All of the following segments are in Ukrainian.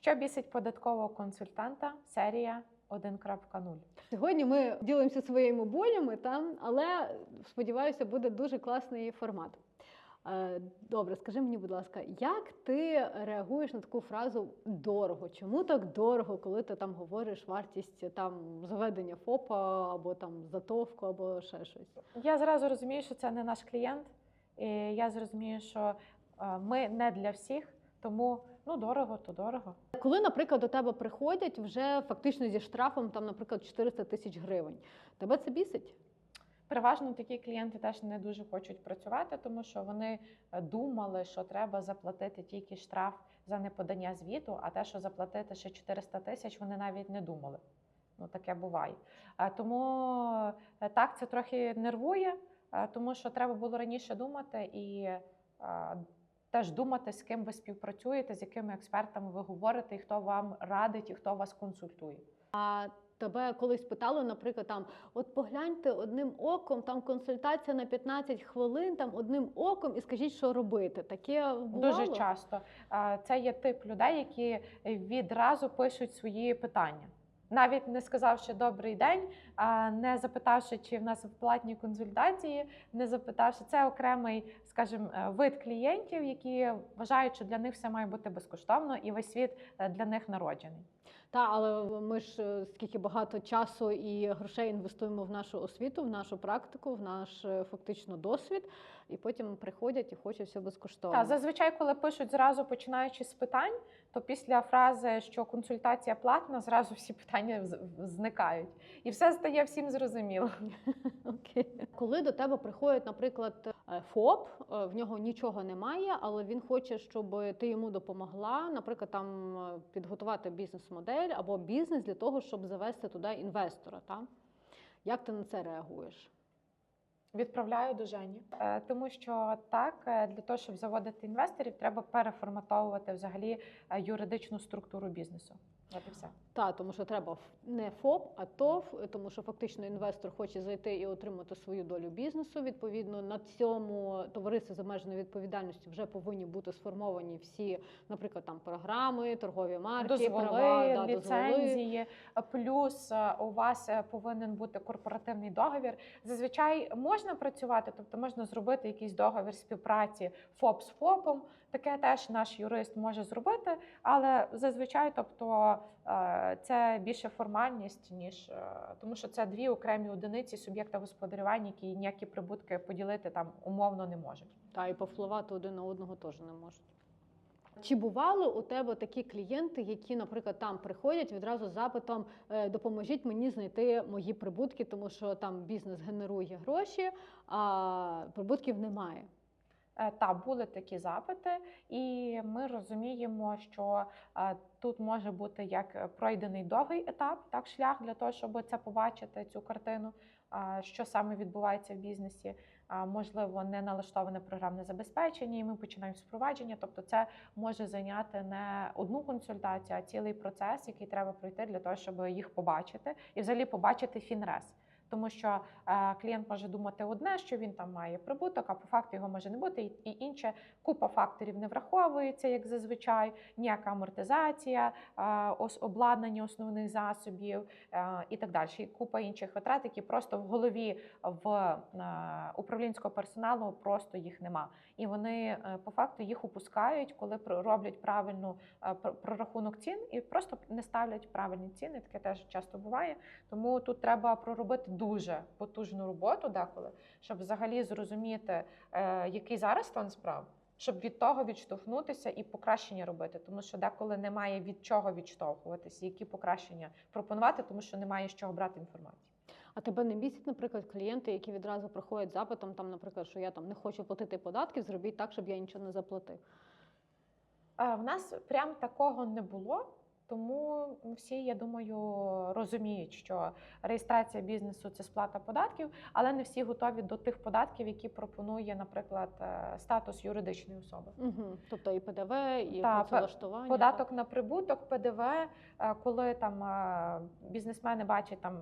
Що бісить податкового консультанта? Серія 1.0. Сьогодні ми ділимося своїми болями, та, але сподіваюся, буде дуже класний формат. Е, Добре, скажи мені, будь ласка, як ти реагуєш на таку фразу дорого? Чому так дорого, коли ти там говориш вартість там заведення ФОПа або там затовку, або ще щось? Я зразу розумію, що це не наш клієнт. І я зрозумію, що е, ми не для всіх, тому ну дорого, то дорого. Коли, наприклад, до тебе приходять вже фактично зі штрафом, там, наприклад, 400 тисяч гривень, тебе це бісить? Переважно такі клієнти теж не дуже хочуть працювати, тому що вони е, думали, що треба заплатити тільки штраф за неподання звіту, а те, що заплатити ще 400 тисяч, вони навіть не думали. Ну таке буває. Е, Тому е, так це трохи нервує, тому що треба було раніше думати і теж думати, з ким ви співпрацюєте, з якими експертами ви говорите, і хто вам радить, і хто вас консультує. А тебе колись питали, наприклад, там от погляньте одним оком, там консультація на 15 хвилин, там одним оком, і скажіть, що робити. Таке бувало? Дуже часто це є тип людей, які відразу пишуть свої питання. Навіть не сказавши добрий день, не запитавши, чи в нас платні консультації, не запитавши це окремий, скажімо, е, вид клієнтів, які вважають, що для них все має бути безкоштовно, і весь світ е, для них народжений. Та, але ми ж е, скільки багато часу і грошей інвестуємо в нашу освіту, в нашу практику, в наш фактично досвід, і потім приходять і хочуть все безкоштовно. Та зазвичай, коли пишуть зразу починаючи з питань, то після фрази, що консультація платна, зразу всі питання зникають, і все стає всім зрозуміло. Окей. Коли до тебе приходить, наприклад, е, ФОП, е, в нього нічого немає, але він хоче, щоб ти йому допомогла, наприклад, там е, підготувати бізнес-модель або бізнес для того, щоб завести туди інвестора. Та? Як ти на це реагуєш? Відправляю до Жені, тому що так для того, щоб заводити інвесторів, треба переформатовувати взагалі юридичну структуру бізнесу. От і все. Та, тому що треба не ФОП, а ТОВ, тому що фактично інвестор хоче зайти і отримати свою долю бізнесу. Відповідно, на цьому товаристві з обмеженою відповідальністю вже повинні бути сформовані всі, наприклад, там програми, торгові марки, дозволи, права, да, дозволи. ліцензії, е, плюс е, у вас е, повинен бути корпоративний договір. Зазвичай можна працювати, тобто можна зробити якийсь договір співпраці ФОП з ФОПом. Таке теж наш юрист може зробити, але зазвичай, тобто е, це більше формальність, ніж е, тому, що це дві окремі одиниці суб'єкта господарювання, які ніякі прибутки поділити там умовно не можуть. Та і повпливати один на одного теж не можуть. Чи бували у тебе такі клієнти, які, наприклад, там приходять відразу з запитом е, допоможіть мені знайти мої прибутки, тому що там бізнес генерує гроші, а прибутків немає. Е, Та були такі запити, і ми розуміємо, що е, тут може бути як пройдений довгий етап, так шлях для того, щоб це побачити, цю картину, е, що саме відбувається в бізнесі. Можливо, не налаштоване програмне забезпечення, і ми починаємо впровадження. Тобто, це може зайняти не одну консультацію, а цілий процес, який треба пройти для того, щоб їх побачити, і взагалі побачити фінрес. Тому що е, клієнт може думати одне, що він там має прибуток, а по факту його може не бути, і, інше купа факторів не враховується, як зазвичай, ніяка амортизація, е, обладнання основних засобів е, і так далі. І купа інших витрат, які просто в голові в управлінського персоналу просто їх нема. І вони по факту їх упускають, коли роблять правильну прорахунок цін і просто не ставлять правильні ціни. Таке теж часто буває. Тому тут треба проробити дуже потужну роботу деколи, щоб взагалі зрозуміти, е, який зараз стан справ, щоб від того відштовхнутися і покращення робити. Тому що деколи немає від чого відштовхуватися, які покращення пропонувати, тому що немає з чого брати інформацію. А тебе не бісять, наприклад, клієнти, які відразу приходять запитом, там, наприклад, що я там не хочу платити податки, зробіть так, щоб я нічого не заплатив. Е, В нас прям такого не було. Тому всі, я думаю, розуміють, що реєстрація бізнесу це сплата податків, але не всі готові до тих податків, які пропонує, наприклад, е, статус юридичної особи. Угу. Тобто і ПДВ, і Та, працевлаштування. Податок на прибуток, ПДВ, е, коли там е, бізнесмени бачать там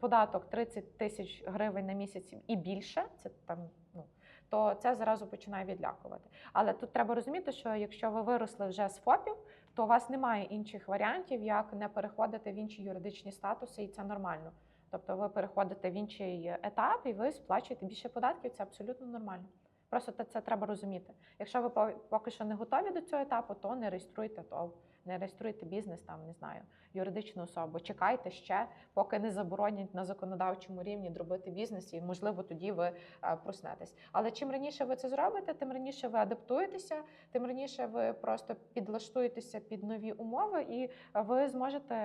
податок 30 тисяч гривень на місяць і більше, це там ну. То це зразу починає відлякувати. Але тут треба розуміти, що якщо ви виросли вже з ФОПів, то у вас немає інших варіантів, як не переходити в інші юридичні статуси, і це нормально. Тобто ви переходите в інший етап і ви сплачуєте більше податків, це абсолютно нормально. Просто це треба розуміти. Якщо ви поки що не готові до цього етапу, то не реєструйте ТОВ, не реєструйте бізнес, там не знаю, юридичну особу. Чекайте ще, поки не заборонять на законодавчому рівні зробити бізнес, і можливо тоді ви е, проснетесь. Але чим раніше ви це зробите, тим раніше ви адаптуєтеся, тим раніше ви просто підлаштуєтеся під нові умови, і ви зможете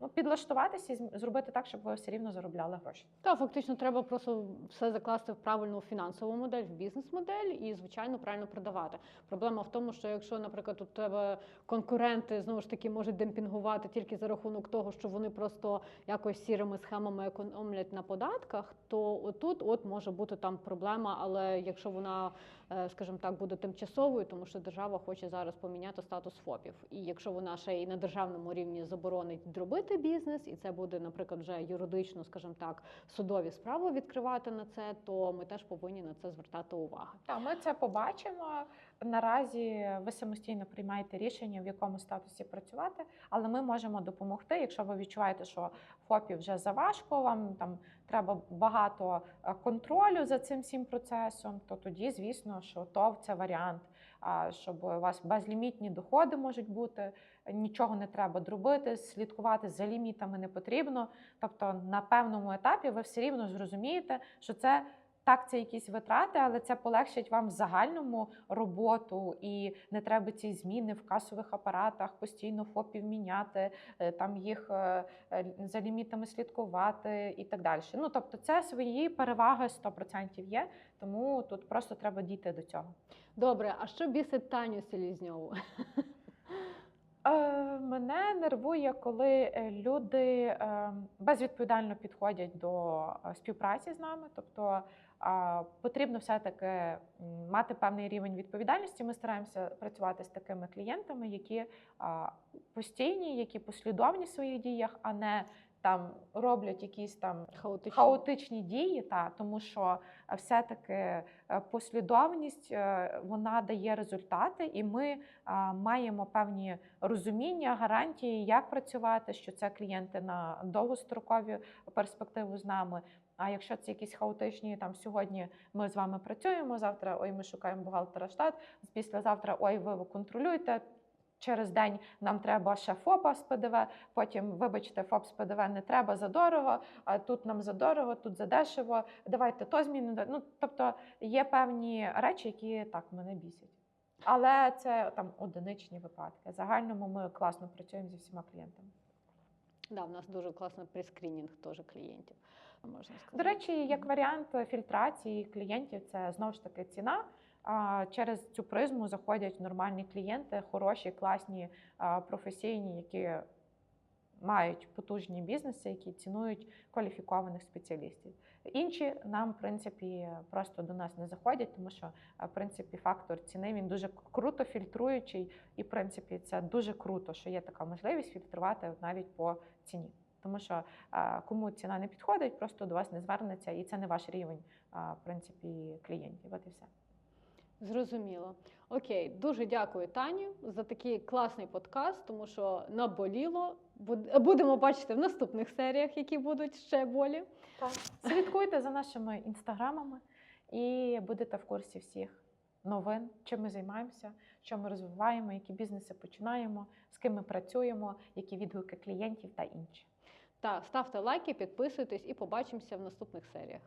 ну, підлаштуватися і зробити так, щоб ви все рівно заробляли гроші. Та фактично треба просто все закласти в правильну фінансову модель, в бізнес-модель і, звичайно, правильно продавати. Проблема в тому, що якщо, наприклад, у тебе конкуренти знову ж таки можуть демпінгувати тільки за рахунок того, що вони просто якось сірими схемами економлять на податках, то отут от може бути там проблема. Але якщо вона, скажімо так, буде тимчасовою, тому що держава хоче зараз поміняти статус ФОПів. І якщо вона ще й на державному рівні заборонить дробити бізнес, і це буде, наприклад, вже юридично, скажімо так, судові справи відкривати на це, то ми теж повинні на це звертати увагу. Та ми це побачимо. Наразі ви самостійно приймаєте рішення, в якому статусі працювати, але ми можемо допомогти. Якщо ви відчуваєте, що ФОПі вже заважко, вам там треба багато е, контролю за цим всім процесом, то тоді, звісно, що ТОВ це варіант. Щоб у вас безлімітні доходи можуть бути, нічого не треба дробити, слідкувати за лімітами не потрібно. Тобто на певному етапі ви все рівно зрозумієте, що це так, це якісь витрати, але це полегшить вам в загальному роботу, і не треба ці зміни в касових апаратах постійно ФОПів міняти, е, там їх е, е, за лімітами слідкувати і так далі. Ну тобто, це свої переваги 100% є, тому тут просто треба дійти до цього. Добре, а що бісить Таню Селізньову? Мене нервує, коли люди безвідповідально підходять до співпраці з нами. Тобто потрібно все-таки мати певний рівень відповідальності. Ми стараємося працювати з такими клієнтами, які постійні, які послідовні в своїх діях, а не там роблять якісь там Хаотично. хаотичні дії, та тому що все-таки е, послідовність е, вона дає результати, і ми е, маємо певні розуміння, гарантії, як працювати, що це клієнти на довгострокові перспективу з нами. А якщо це якісь хаотичні, там сьогодні ми з вами працюємо, завтра ой, ми шукаємо бухгалтера штат, післязавтра ой, ви контролюєте. Через день нам треба ще ФОПа з ПДВ, потім, вибачте, ФОП з ПДВ не треба задорого, а тут нам задорого, тут задешево, давайте то змінимо. Ну, тобто є певні речі, які так мене бісять. Але це там одиничні випадки. В загальному ми класно працюємо зі всіма клієнтами. Да, в нас дуже класний прескрінінг теж клієнтів. Можна сказати. До речі, як варіант фільтрації клієнтів, це знову ж таки ціна. Через цю призму заходять нормальні клієнти, хороші, класні, професійні, які мають потужні бізнеси, які цінують кваліфікованих спеціалістів. Інші нам, в принципі, просто до нас не заходять, тому що в принципі фактор ціни він дуже круто фільтруючий, і в принципі це дуже круто, що є така можливість фільтрувати навіть по ціні. Тому що кому ціна не підходить, просто до вас не звернеться, і це не ваш рівень в принципі клієнтів. От і все. Зрозуміло. Окей, дуже дякую Тані за такий класний подкаст, тому що наболіло. Будемо бачити в наступних серіях, які будуть ще болі. Так. Слідкуйте за нашими інстаграмами і будете в курсі всіх новин, чим ми займаємося, що ми розвиваємо, які бізнеси починаємо, з ким ми працюємо, які відгуки клієнтів та інше. Та ставте лайки, підписуйтесь і побачимося в наступних серіях.